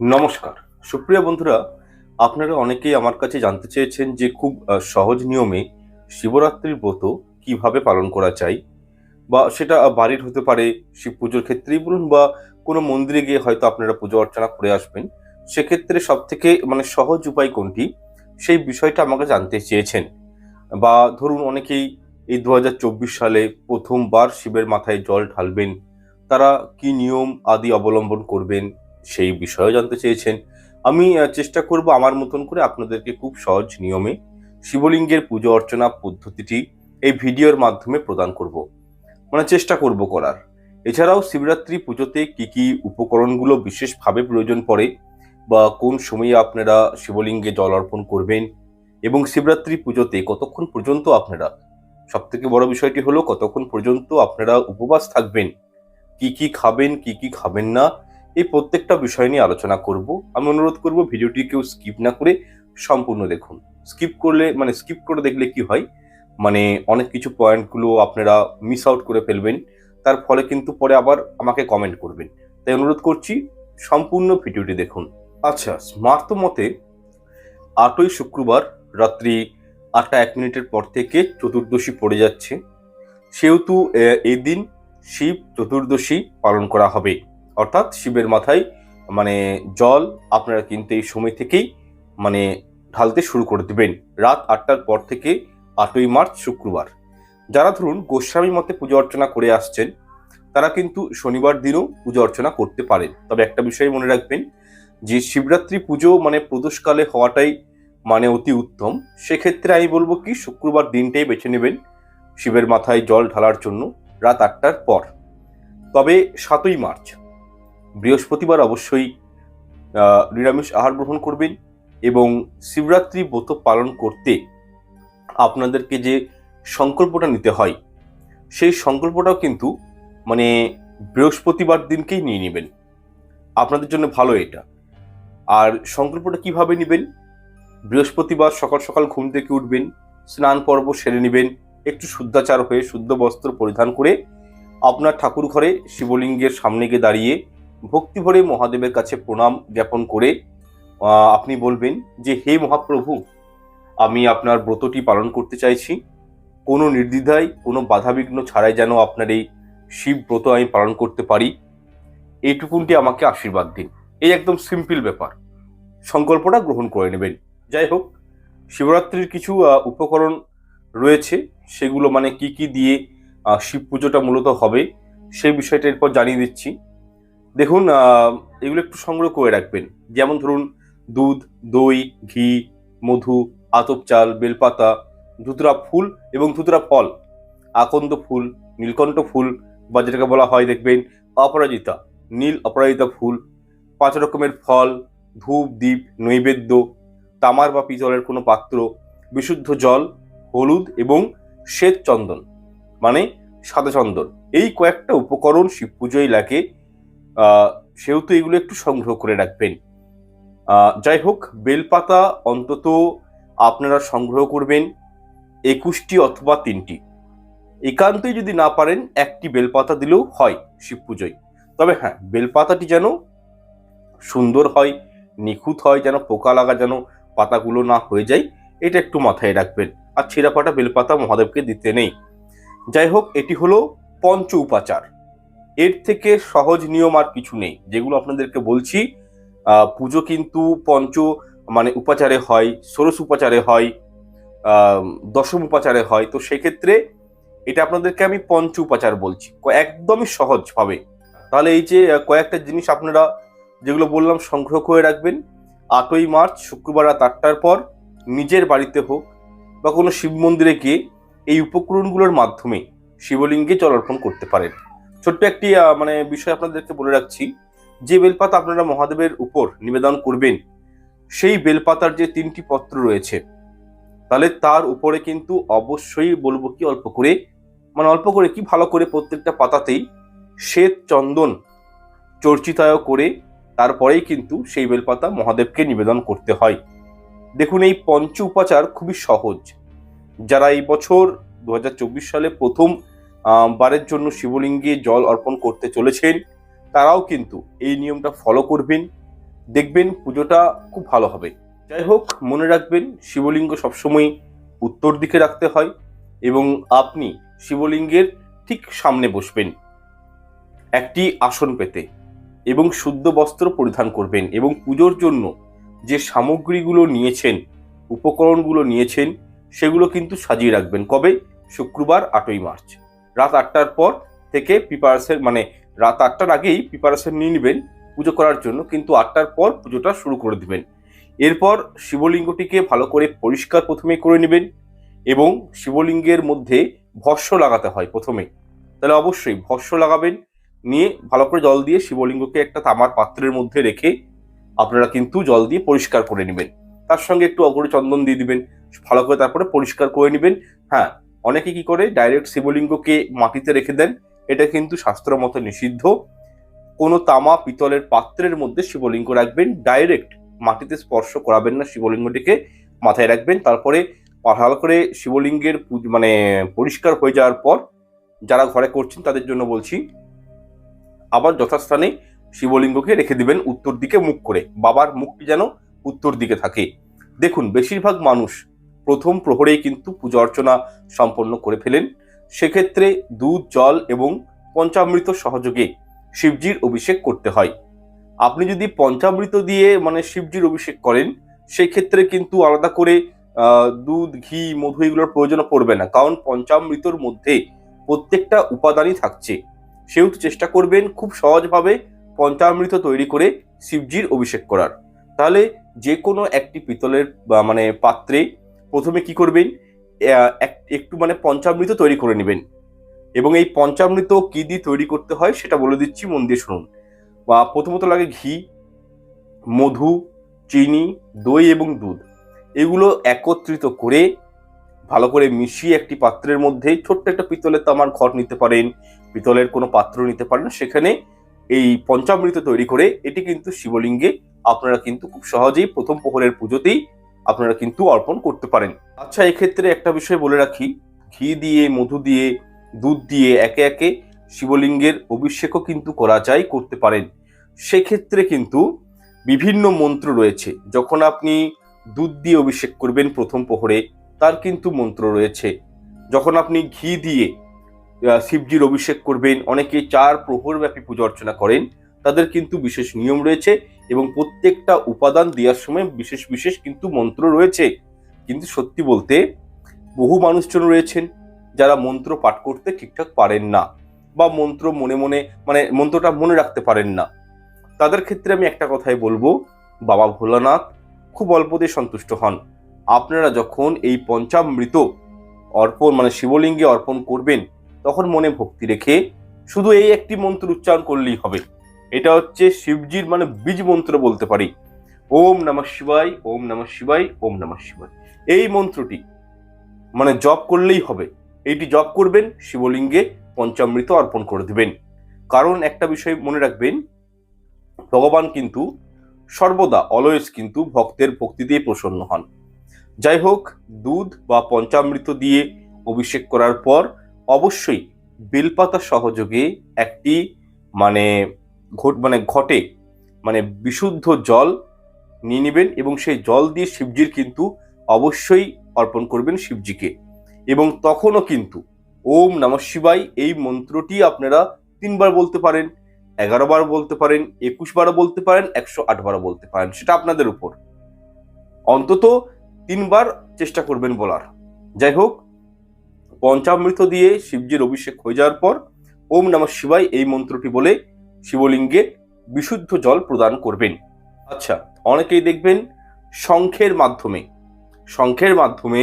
নমস্কার। সুপ্রিয় বন্ধুরা, আপনারা অনেকেই আমার কাছে জানতে চেয়েছেন যে খুব সহজ নিয়মে শিবরাত্রির ব্রত কীভাবে পালন করা যায় বা সেটা বাড়ির হতে পারে শিব পুজোর ক্ষেত্রেই বলুন বা কোনো মন্দিরে গিয়ে হয়তো আপনারা পুজো অর্চনা করে আসবেন, সেক্ষেত্রে সব থেকে মানে সহজ উপায় কোনটি? সেই বিষয়টা আমাকে জানতে চেয়েছেন। বা ধরুন অনেকেই এই দু হাজার চব্বিশ সালে প্রথমবার শিবের মাথায় জল ঢালবেন, তারা কি নিয়ম আদি অবলম্বন করবেন সেই বিষয়েও জানতে চেয়েছেন। আমি চেষ্টা করব আমার মতন করে আপনাদেরকে খুব সহজ নিয়মে শিবলিঙ্গের পুজো অর্চনা পদ্ধতিটি এই ভিডিওর মাধ্যমে প্রদান করব। মানে চেষ্টা করব করার। এছাড়াও শিবরাত্রি পুজোতে কি কি উপকরণগুলো বিশেষভাবে প্রয়োজন পড়ে বা কোন সময়ে আপনারা শিবলিঙ্গে জল অর্পণ করবেন এবং শিবরাত্রি পুজোতে কতক্ষণ পর্যন্ত আপনারা সব থেকে বড় বিষয়টি হলো কতক্ষণ পর্যন্ত আপনারা উপবাস থাকবেন, কি কি খাবেন, কি কি খাবেন না এই প্রত্যেকটা বিষয় নিয়ে আলোচনা করব। আমি অনুরোধ করব ভিডিওটি কেউ স্কিপ না করে সম্পূর্ণ দেখুন। স্কিপ করলে মানে স্কিপ করে দেখলে কি হয়? মানে অনেক কিছু পয়েন্টগুলো আপনারা মিস আউট করে ফেলবেন। তার ফলে কিন্তু পরে আবার আমাকে কমেন্ট করবেন। তাই অনুরোধ করছি, সম্পূর্ণ ভিডিওটি দেখুন। আচ্ছা স্মার্ত মতে আটই শুক্রবার রাত্রি আটটা এক মিনিটের পর থেকে চতুর্দশী পড়ে যাচ্ছে। সেহেতু এই দিন শিব চতুর্দশী পালন করা হবে। অর্থাৎ শিবের মাথায় মানে জল আপনারা কিন্তু এই সময় থেকেই মানে ঢালতে শুরু করে দেবেন। রাত আটটার পর থেকে আটই মার্চ শুক্রবার। যারা ধরুন গোস্বামী মতে পুজো অর্চনা করে আসছেন, তারা কিন্তু শনিবার দিনও পুজো অর্চনা করতে পারেন। তবে একটা বিষয় মনে রাখবেন, যে শিবরাত্রি পুজো মানে প্রদোষকালে হওয়াটাই মানে অতি উত্তম। সেক্ষেত্রে আমি বলব কি, শুক্রবার দিনটাই বেছে নেবেন শিবের মাথায় জল ঢালার জন্য রাত আটটার পর। তবে সাতই মার্চ বৃহস্পতিবার অবশ্যই নিরামিষ আহার গ্রহণ করবেন এবং শিবরাত্রি ব্রত পালন করতে আপনাদেরকে যে সংকল্পটা নিতে হয়, সেই সংকল্পটাও কিন্তু মানে বৃহস্পতিবার দিনকেই নিয়ে নেবেন। আপনাদের জন্য ভালো এটা। আর সংকল্পটা কীভাবে নেবেন? বৃহস্পতিবার সকাল সকাল ঘুম থেকে উঠবেন, স্নান পর্ব সেরে নেবেন, একটু শুদ্ধাচার হয়ে, শুদ্ধ বস্ত্র পরিধান করে আপনার ঠাকুর ঘরে শিবলিঙ্গের সামনে গিয়ে দাঁড়িয়ে ভক্তি ভরে মহাদেবের কাছে প্রণাম জ্ঞাপন করে আপনি বলবেন যে, হে মহাপ্রভু, আমি আপনার ব্রতটি পালন করতে চাইছি। কোনো নির্দ্বিধায়, কোনো বাধাবিঘ্ন ছাড়াই যেন আপনার এই শিব ব্রত আমি পালন করতে পারি। এইটুকুনটি আমাকে আশীর্বাদ দিন। এই একদম সিম্পল ব্যাপার। সংকল্পটা গ্রহণ করে নেবেন। যাই হোক, শিবরাত্রির কিছু উপকরণ রয়েছে। সেগুলো মানে কি কি দিয়ে শিব পুজোটা মূলত হবে, সেই বিষয়টা এরপর জানিয়ে দিচ্ছি। দেখুন এগুলো একটু সংগ্রহ করে রাখবেন। যেমন ধরুন, দুধ, দই, ঘি, মধু, আতপ চাল, বেলপাতা, ধুতরা ফুল এবং ধুতরা ফল, আকন্দ ফুল, নীলকণ্ঠ ফুল বা যেটাকে বলা হয় দেখবেন, অপরাজিতা, নীল অপরাজিতা ফুল, পাঁচ রকমের ফল, ধূপ দ্বীপ নৈবেদ্য, তামার বা পিতলের কোনো পাত্র, বিশুদ্ধ জল, হলুদ এবং শ্বেত চন্দন মানে সাদা চন্দন। এই কয়েকটা উপকরণ শিব পুজোয় লাগে সেহেতু এগুলো একটু সংগ্রহ করে রাখবেন। যাই হোক, বেলপাতা অন্তত আপনারা সংগ্রহ করবেন একুশটি অথবা তিনটি। একান্তই যদি না পারেন, একটি বেলপাতা দিলেও হয় শিব পুজোয় তবে হ্যাঁ বেলপাতাটি যেন সুন্দর হয়, নিখুঁত হয়, যেন পোকা লাগা, যেন পাতাগুলো না হয়ে যায়, এটা একটু মাথায় রাখবেন। আর ছেঁড়া ফাটা বেলপাতা মহাদেবকে দিতে নেই। যাই হোক, এটি হলো পঞ্চ উপাচার। এর থেকে সহজ নিয়ম আর কিছু নেই, যেগুলো আপনাদেরকে বলছি। পুজো কিন্তু পঞ্চ মানে উপাচারে হয়, ষোড়শ উপাচারে হয় দশম উপাচারে হয়। তো সেক্ষেত্রে এটা আপনাদেরকে আমি পঞ্চ উপাচার বলছি। একদমই সহজভাবে। তাহলে এই যে কয়েকটা জিনিস আপনারা যেগুলো বললাম, সংগ্রহ করে রাখবেন। আটই মার্চ, শুক্রবার রাত আটটার পর নিজের বাড়িতে হোক বা কোনো শিব মন্দিরে গিয়ে এই উপকরণগুলোর মাধ্যমে শিবলিঙ্গে জল অর্পণ করতে পারেন। ছোট্ট একটি মানে বিষয় আপনাদেরকে বলে রাখছি। যে বেলপাতা আপনারা মহাদেবের উপর নিবেদন করবেন, সেই বেলপাতার যে তিনটি পত্র রয়েছে, তাহলে তার উপরে কিন্তু অবশ্যই বলব কি অল্প করে মানে অল্প করে কি ভালো করে প্রত্যেকটা পাতাতেই শ্বেত চন্দন চর্চিতায় করে তারপরেই কিন্তু সেই বেলপাতা মহাদেবকে নিবেদন করতে হয়। দেখুন, এই পঞ্চ উপাচার খুবই সহজ। যারা এই বছর দু হাজার চব্বিশ সালে প্রথম বারের জন্য শিবলিঙ্গে জল অর্পণ করতে চলেছেন। তারাও কিন্তু এই নিয়মটা ফলো করবেন। দেখবেন পুজোটা খুব ভালো হবে। যাই হোক, মনে রাখবেন, শিবলিঙ্গ সবসময় উত্তর দিকে রাখতে হয় এবং আপনি শিবলিঙ্গের ঠিক সামনে বসবেন, একটি আসন পেতে এবং শুদ্ধ বস্ত্র পরিধান করবেন এবং পুজোর জন্য যে সামগ্রীগুলো নিয়েছেন, উপকরণগুলো নিয়েছেন, সেগুলো কিন্তু সাজিয়ে রাখবেন। কবে? শুক্রবার আটই মার্চ। রাত আটটার পর থেকে প্রিপারেশন মানে রাত আটটার আগেই প্রিপারেশন নিয়ে নেবেন পুজো করার জন্য, কিন্তু আটটার পর পুজোটা শুরু করে দেবেন। এরপর শিবলিঙ্গটিকে ভালো করে পরিষ্কার প্রথমে করে নেবেন এবং শিবলিঙ্গের মধ্যে ভস্য লাগাতে হয় প্রথমে। তাহলে অবশ্যই ভস্য লাগাবেন, নিয়ে ভালো করে জল দিয়ে শিবলিঙ্গকে একটা তামার পাত্রের মধ্যে রেখে আপনারা কিন্তু জল দিয়ে পরিষ্কার করে নেবেন। তার সঙ্গে একটু অগরে চন্দন দিয়ে দিবেন, ভালো করে তারপরে পরিষ্কার করে নেবেন। হ্যাঁ অনেকে কি করে? ডাইরেক্ট শিবলিঙ্গকে মাটিতে রেখে দেন। এটা কিন্তু শাস্ত্র মতো নিষিদ্ধ। কোনো তামা পিতলের পাত্রের মধ্যে শিবলিঙ্গ রাখবেন। ডাইরেক্ট মাটিতে স্পর্শ করাবেন না শিবলিঙ্গটিকে, মাথায় রাখবেন। তারপরে ভালো করে শিবলিঙ্গের মানে পরিষ্কার হয়ে যাওয়ার পর যারা ঘরে করছেন তাদের জন্য বলছি, আবার যথাস্থানে শিবলিঙ্গকে রেখে দিবেন উত্তর দিকে মুখ করে। বাবার মুখটি যেন উত্তর দিকে থাকে। দেখুন, বেশিরভাগ মানুষ প্রথম প্রহরেই কিন্তু পূজা অর্চনা সম্পন্ন করে ফেলেন। সেক্ষেত্রে দুধ, জল এবং পঞ্চামৃত সহযোগে শিবজির অভিষেক করতে হয়। আপনি যদি পঞ্চামৃত দিয়ে মানে শিবজির অভিষেক করেন সেই ক্ষেত্রে কিন্তু আলাদা করে দুধ, ঘি, মধু এগুলোর প্রয়োজন পড়বে না। কারণ পঞ্চামৃতর মধ্যে প্রত্যেকটা উপাদানই থাকছে। সেহেতু চেষ্টা করবেন খুব সহজভাবে পঞ্চামৃত তৈরি করে শিবজির অভিষেক করার। তাহলে যে কোনো একটি পিতলের মানে পাত্রে প্রথমে কি করবেন? এক- একটু মানে পঞ্চামৃত তৈরি করে নেবেন। এবং এই পঞ্চামৃত কি দিয়ে তৈরি করতে হয় সেটা বলে দিচ্ছি, মন দিয়ে শুনুন। বা প্রথমত লাগে ঘি, মধু, চিনি, দই এবং দুধ। এগুলো একত্রিত করে ভালো করে মিশিয়ে একটি পাত্রের মধ্যে, ছোট্ট একটা পিতলের তামার ঘট নিতে পারেন, পিতলের কোনো পাত্র নিতে পারেন সেখানে এই পঞ্চামৃত তৈরি করে, এটি কিন্তু শিবলিঙ্গে আপনারা কিন্তু খুব সহজেই প্রথম প্রহরের পুজোতেই আপনারা কিন্তু অর্পণ করতে পারেন। আচ্ছা এক্ষেত্রে একটা বিষয় বলে রাখি। ঘি দিয়ে, মধু দিয়ে, দুধ দিয়ে একে একে শিবলিঙ্গের অভিষেকও কিন্তু করা যায়, করতে পারেন। সেক্ষেত্রে কিন্তু বিভিন্ন মন্ত্র রয়েছে। যখন আপনি দুধ দিয়ে অভিষেক করবেন প্রথম প্রহরে তার কিন্তু মন্ত্র রয়েছে। যখন আপনি ঘি দিয়ে শিবজির অভিষেক করবেন, অনেকে চার প্রহর ব্যাপী পুজো অর্চনা করেন, তাদের কিন্তু বিশেষ নিয়ম রয়েছে। এবং প্রত্যেকটা উপাদান দেওয়ার সময় বিশেষ বিশেষ কিন্তু মন্ত্র রয়েছে। কিন্তু সত্যি বলতে বহু মানুষজন রয়েছেন যারা মন্ত্র পাঠ করতে ঠিকঠাক পারেন না বা মন্ত্র মনে মনে মানে মন্ত্রটা মনে রাখতে পারেন না। তাদের ক্ষেত্রে আমি একটা কথাই বলব, বাবা ভোলানাথ খুব অল্পতে সন্তুষ্ট হন। আপনারা যখন এই পঞ্চামৃত অর্পণ মানে শিবলিঙ্গে অর্পণ করবেন, তখন মনে ভক্তি রেখে শুধু এই একটি মন্ত্র উচ্চারণ করলেই হবে। এটা হচ্ছে শিবজির মানে বীজ মন্ত্র বলতে পারি। ওম নমঃ শিবায়, ওম নমঃ শিবায়, ওম নমঃ শিবায়। এই মন্ত্রটি মানে জপ করলেই হবে। এইটি জপ করবেন, শিবলিঙ্গে পঞ্চামৃত অর্পণ করে দেবেন। কারণ একটা বিষয় মনে রাখবেন, ভগবান কিন্তু সর্বদা অলওয়েজ কিন্তু ভক্তের ভক্তিতেই প্রসন্ন হন। যাই হোক, দুধ বা পঞ্চামৃত দিয়ে অভিষেক করার পর অবশ্যই বেলপাতা সহযোগে একটি মানে ঘট মানে ঘটে মানে বিশুদ্ধ জল নিয়ে নেবেন এবং সেই জল দিয়ে শিবজির কিন্তু অবশ্যই অর্পণ করবেন শিবজিকে। এবং তখনও কিন্তু ওম নমঃ শিবায় এই মন্ত্রটি আপনারা তিনবার বলতে পারেন এগারো বার বলতে পারেন একুশ বারও বলতে পারেন, একশো আট বারও বলতে পারেন, সেটা আপনাদের উপর। অন্তত তিনবার চেষ্টা করবেন বলার। যাই হোক, পঞ্চামৃত দিয়ে শিবজির অভিষেক হয়ে যাওয়ার পর ওম নমঃ শিবায় এই মন্ত্রটি বলে শিবলিঙ্গে বিশুদ্ধ জল প্রদান করবেন। আচ্ছা অনেকেই দেখবেন শঙ্খের মাধ্যমে শঙ্খের মাধ্যমে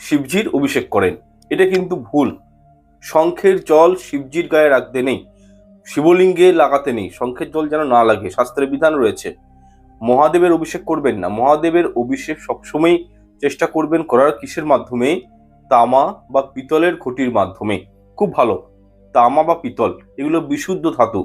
শিবজির অভিষেক করেন। এটা কিন্তু ভুল। শঙ্খের জল শিবজির গায়ে রাখতে নেই, শিবলিঙ্গে লাগাতে নেই। শঙ্খের জল যেন না লাগে, শাস্ত্রের বিধান রয়েছে। মহাদেবের অভিষেক করবেন না। মহাদেবের অভিষেক সবসময় চেষ্টা করবেন করার কিসের মাধ্যমে? তামা বা পিতলের ঘটির মাধ্যমে। খুব ভালো। তামা বা পিতল, এগুলো বিশুদ্ধ ধাতু।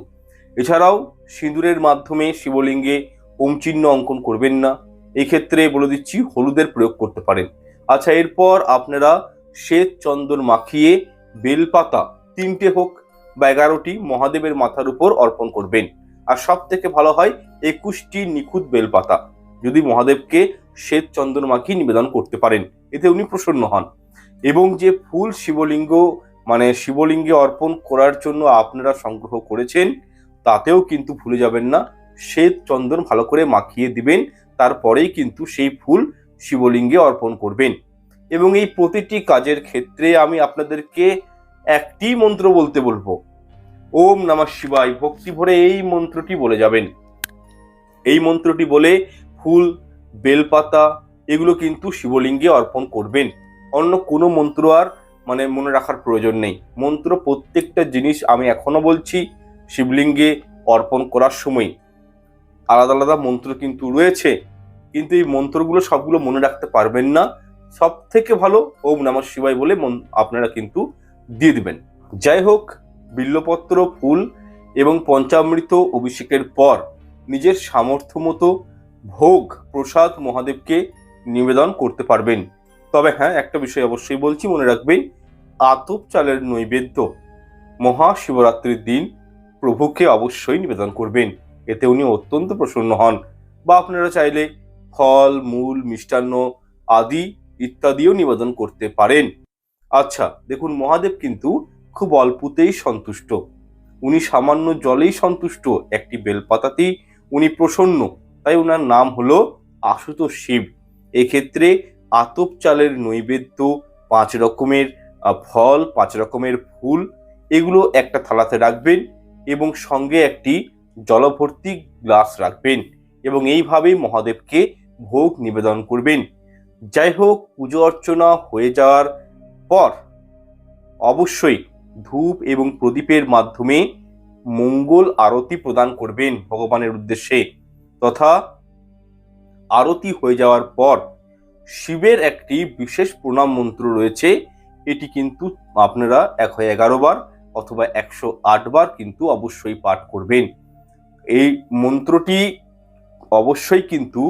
এছাড়াও সিঁদুরের মাধ্যমে শিবলিঙ্গে ওম চিহ্ন অঙ্কন করবেন না। এক্ষেত্রে বলে দিচ্ছি, হলুদের প্রয়োগ করতে পারেন। আচ্ছা এরপর আপনারা শ্বেত চন্দন মাখিয়ে বেলপাতা তিনটে হোক বা এগারোটি মহাদেবের মাথার উপর অর্পণ করবেন। আর সব থেকে ভালো হয়, একুশটি নিখুঁত বেলপাতা। যদি মহাদেবকে শ্বেত চন্দন মাখিয়ে নিবেদন করতে পারেন, এতে উনি প্রসন্ন হন। এবং যে ফুল শিবলিঙ্গ মানে শিবলিঙ্গে অর্পণ করার জন্য আপনারা সংগ্রহ করেছেন তাতেও কিন্তু ভুলে যাবেন না। শ্বেত চন্দন ভালো করে মাখিয়ে দিবেন, তারপরেই কিন্তু সেই ফুল শিবলিঙ্গে অর্পণ করবেন। এবং এই প্রতিটি কাজের ক্ষেত্রে আমি আপনাদেরকে একটি মন্ত্র বলতে বলব। ওম নমঃ শিবায়, ভক্তি ভরে এই মন্ত্রটি বলে যাবেন। এই মন্ত্রটি বলে ফুল, বেলপাতা এগুলো কিন্তু শিবলিঙ্গে অর্পণ করবেন। অন্য কোনো মন্ত্র আর মানে মনে রাখার প্রয়োজন নেই। মন্ত্র প্রত্যেকটা জিনিস আমি এখনও বলছি। শিবলিঙ্গে অর্পণ করার সময় আলাদা আলাদা মন্ত্র কিন্তু রয়েছে, কিন্তু এই মন্ত্রগুলো সবগুলো মনে রাখতে পারবেন না। সব থেকে ভালো ওম নমঃ শিবায় বলে আপনারা কিন্তু দিয়ে দেবেন। যাই হোক, বিল্লপত্র, ফুল এবং পঞ্চামৃত অভিষেকের পর নিজের সামর্থ্য মতো ভোগ, প্রসাদ মহাদেবকে নিবেদন করতে পারবেন। তবে হ্যাঁ একটা বিষয় অবশ্যই বলছি, মনে রাখবেন, আতপ চালের নৈবেদ্য মহাশিবরাত্রির দিন প্রভুকে অবশ্যই নিবেদন করবেন। এতে উনি অত্যন্ত প্রসন্ন হন। বা আপনারা চাইলে ফল, মূল, মিষ্টান্ন আদি ইত্যাদিও নিবেদন করতে পারেন। আচ্ছা দেখুন, মহাদেব কিন্তু খুব অল্পতেই সন্তুষ্ট। উনি সামান্য জলেই সন্তুষ্ট, একটি বেলপাতাতেই উনি প্রসন্ন। তাই ওনার নাম হলো আশুতোষ শিব। এক্ষেত্রে আতপ চালের নৈবেদ্য, পাঁচ রকমের ফল, পাঁচ রকমের ফুল, এগুলো একটা থালাতে রাখবেন। এবং সঙ্গে একটি জলভর্তি গ্লাস রাখবেন এবং এইভাবেই মহাদেবকে ভোগ নিবেদন করবেন। যাই হোক, পুজো অর্চনা হয়ে যাওয়ার পর অবশ্যই ধূপ এবং প্রদীপের মাধ্যমে মঙ্গল আরতি প্রদান করবেন ভগবানের উদ্দেশ্যে তথা আরতি হয়ে যাওয়ার পর শিবের একটি বিশেষ প্রণাম মন্ত্র রয়েছে। এটি কিন্তু আপনারা একশো এগারো বার অথবা একশো আট বার কিন্তু অবশ্যই পাঠ করবেন। এই মন্ত্রটি অবশ্যই কিন্তু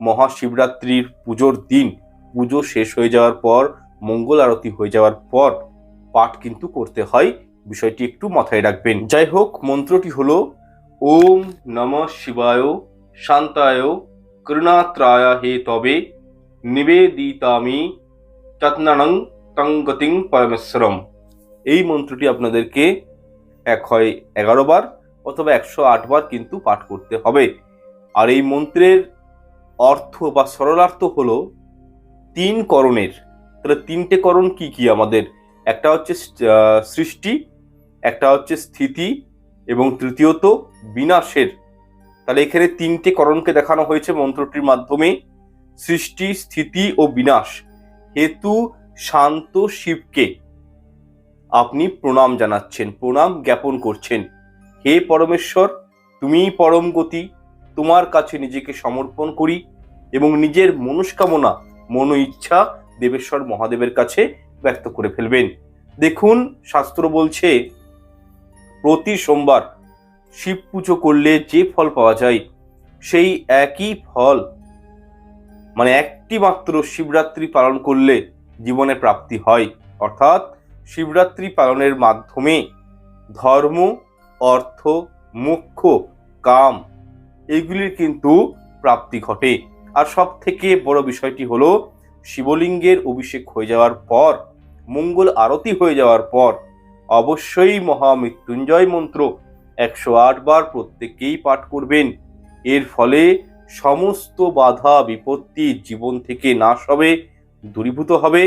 মহাশিবরাত্রির পুজোর দিন, পুজো শেষ হয়ে যাওয়ার পর, মঙ্গল আরতি হয়ে যাওয়ার পর পাঠ কিন্তু করতে হয়। বিষয়টি একটু মাথায় রাখবেন। যাই হোক, মন্ত্রটি হলো, ওম নমঃ শিবায়, শান্তায় করুণাত্রায় হে তবে, নিবেদিতামি চত্নানং তঙ্গতিং পরমেশ্বরম। এই মন্ত্রটি আপনাদেরকে এক হয় এগারো বার অথবা একশো আট বার কিন্তু পাঠ করতে হবে। আর এই মন্ত্রের অর্থ বা সরলার্থ হলো তিন করণের। তাহলে তিনটে করণ কি কি আমাদের? একটা হচ্ছে সৃষ্টি, একটা হচ্ছে স্থিতি এবং তৃতীয়ত বিনাশের। তাহলে এখানে তিনটে করণকে দেখানো হয়েছে মন্ত্রটির মাধ্যমে। সৃষ্টি, স্থিতি ও বিনাশ। হেতু, শান্ত, শিবকে। আপনি প্রণাম জানাচ্ছেন, প্রণাম জ্ঞাপন করছেন। হে পরমেশ্বর, তুমিই পরম গতি, তোমার কাছে নিজেকে সমর্পণ করি এবং নিজের মনস্কামনা, মন ইচ্ছা দেবেশ্বর মহাদেবের কাছে ব্যক্ত করে ফেলবেন। দেখুন, শাস্ত্র বলছে, প্রতি সোমবার শিব পুজো করলে যে ফল পাওয়া যায়, সেই একই ফল মানে একটি মাত্র শিবরাত্রি পালন করলে জীবনে প্রাপ্তি হয়। অর্থাৎ শিবরাত্রি পালনের মাধ্যমে ধর্ম, অর্থ, মুখ্য, কাম, এগুলির কিন্তু প্রাপ্তি ঘটে। আর সব থেকে বড় বিষয়টি হলো, শিবলিঙ্গের অভিষেক হয়ে যাওয়ার পর, মঙ্গল আরতি হয়ে যাওয়ার পর, অবশ্যই মহামৃত্যুঞ্জয় মন্ত্র একশো আট বার প্রত্যেকেই পাঠ করবেন। এর ফলে সমস্ত বাধা বিপত্তি জীবন থেকে নাশ হবে, দূরীভূত হবে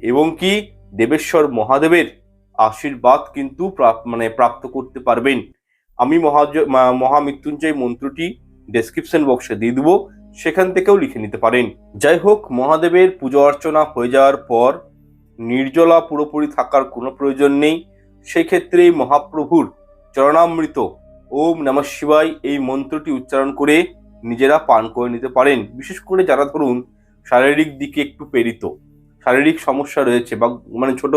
এবং কি দেবেশ্বর মহাদেবের আশীর্বাদ কিন্তু মানে প্রাপ্ত করতে পারবেন। আমি মহাজ, মা- মহামৃত্যুঞ্জয় মন্ত্রটি ডেসক্রিপশন বক্সে দিয়ে দেবো, সেখান থেকেও লিখে নিতে পারেন। যাই হোক, মহাদেবের পুজো অর্চনা হয়ে যাওয়ার পর নির্জলা পুরোপুরি থাকার কোনো প্রয়োজন নেই। সেক্ষেত্রে মহাপ্রভুর চরণামৃত ওম নমঃ শিবায় এই মন্ত্রটি উচ্চারণ করে নিজেরা পান করে নিতে পারেন। বিশেষ করে যারা ধরুন শারীরিক দিকে একটু প্রেরিত। শারীরিক সমস্যা রয়েছে বা মানে ছোট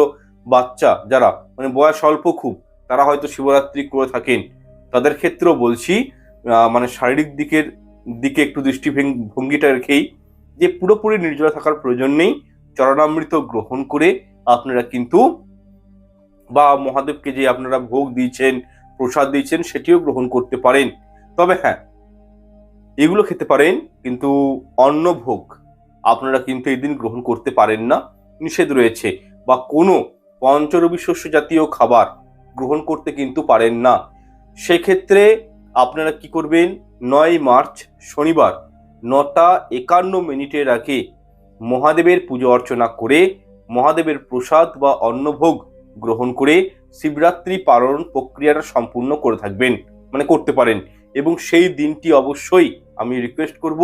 বাচ্চা যারা মানে বয়স অল্প খুব, তারা হয়তো শিবরাত্রি করে থাকেন। তাদের ক্ষেত্রেও বলছি মানে শারীরিক দিকের দিকে একটু দৃষ্টি ভঙ্গিটা রেখেই যে পুরোপুরি নির্জলা থাকার প্রয়োজন নেই, চরণামৃত গ্রহণ করে আপনারা কিন্তু বা মহাদেবকে যে আপনারা ভোগ দিয়েছেন, প্রসাদ দিয়েছেন, সেটিও গ্রহণ করতে পারেন। তবে হ্যাঁ এগুলো খেতে পারেন, কিন্তু অন্নভোগ আপনারা কিন্তু এই দিন গ্রহণ করতে পারেন না। নিষেধ রয়েছে। বা কোনো পঞ্চরবি শস্য জাতীয় খাবার গ্রহণ করতে কিন্তু পারেন না। সেক্ষেত্রে আপনারা কি করবেন? নয় মার্চ শনিবার নটা একান্ন মিনিটের আগে মহাদেবের পুজো অর্চনা করে মহাদেবের প্রসাদ বা অন্নভোগ গ্রহণ করে শিবরাত্রি পালন প্রক্রিয়াটা সম্পূর্ণ করে থাকবেন। মানে করতে পারেন। এবং সেই দিনটি অবশ্যই আমি রিকোয়েস্ট করব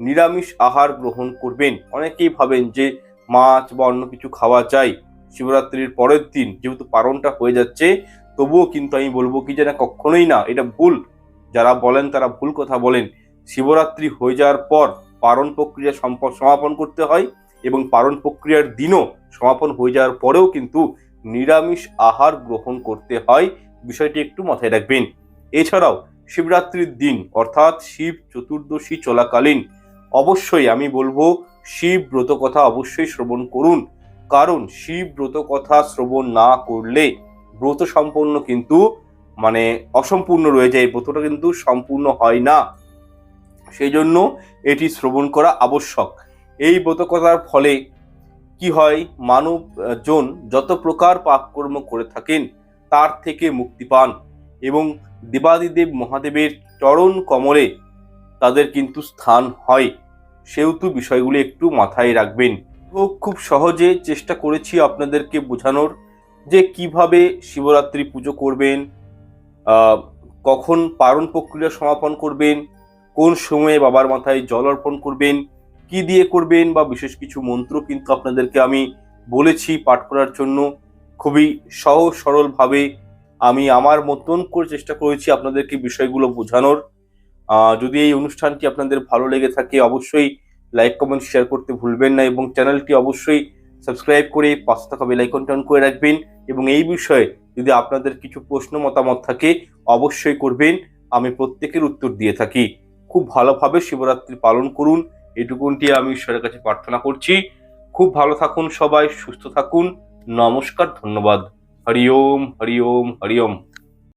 নিরামিষ আহার গ্রহণ করবেন। অনেকেই ভাবেন যে মাছ বা অন্য কিছু খাওয়া যায়। শিবরাত্রির পরের দিন যেহেতু পালনটা হয়ে যাচ্ছে, তবুও কিন্তু আমি বলব কি যে না কখনোই না, এটা ভুল। যারা বলেন তারা ভুল কথা বলেন। শিবরাত্রি হয়ে যাওয়ার পর পারণ প্রক্রিয়া সম্প- সমাপন করতে হয় এবং পারণ প্রক্রিয়ার দিনও সমাপন হয়ে যাওয়ার পরেও কিন্তু নিরামিষ আহার গ্রহণ করতে হয়। বিষয়টি একটু মাথায় রাখবেন। এছাড়াও শিবরাত্রির দিন অর্থাৎ শিব চতুর্দশী চলাকালীন অবশ্যই আমি বলব, শিব ব্রত কথা অবশ্যই শ্রবণ করুন। কারণ শিব ব্রত কথা শ্রবণ না করলে ব্রত সম্পন্ন কিন্তু মানে অসম্পূর্ণ রয়ে যায়। ব্রতটা কিন্তু সম্পূর্ণ হয় না। সেই জন্য এটি শ্রবণ করা আবশ্যক। এই ব্রতকথার ফলে কি হয়? মানব জন যত প্রকার পাপকর্ম করে থাকেন, তার থেকে মুক্তি পান এবং দেবাদিদেব মহাদেবের চরণ কমলে তাদের কিন্তু স্থান হয়। সেহেতু বিষয়গুলি একটু মাথায় রাখবেন। ও খুব সহজে চেষ্টা করেছি আপনাদেরকে বোঝানোর যে কীভাবে শিবরাত্রি পুজো করবেন কখন পারণ প্রক্রিয়া সমাপন করবেন, কোন সময়ে বাবার মাথায় জল অর্পণ করবেন, কি দিয়ে করবেন বা বিশেষ কিছু মন্ত্র কিন্তু আপনাদেরকে আমি বলেছি পাঠ করার জন্য। খুবই সহজ সরলভাবে আমি আমার মতন করে চেষ্টা করেছি আপনাদেরকে বিষয়গুলো বোঝানোর। যদি এই অনুষ্ঠানটি আপনাদের ভালো লেগে থাকে, অবশ্যই লাইক কমেন্ট শেয়ার করতে ভুলবেন না এবং চ্যানেলটি অবশ্যই সাবস্ক্রাইব করে পাশে থাকা বেল আইকনটি অন করে রাখবেন এবং এই বিষয়ে যদি আপনাদের কিছু প্রশ্ন, মতামত থাকে, অবশ্যই করবেন। আমি প্রত্যেকের উত্তর দিয়ে থাকি। খুব ভালোভাবে শিবরাত্রি পালন করুন। এটুকুনটি আমি ঈশ্বরের কাছে প্রার্থনা করছি। খুব ভালো থাকুন সবাই, সুস্থ থাকুন। নমস্কার, ধন্যবাদ। হরি ওম হরি ওম হরি ওম।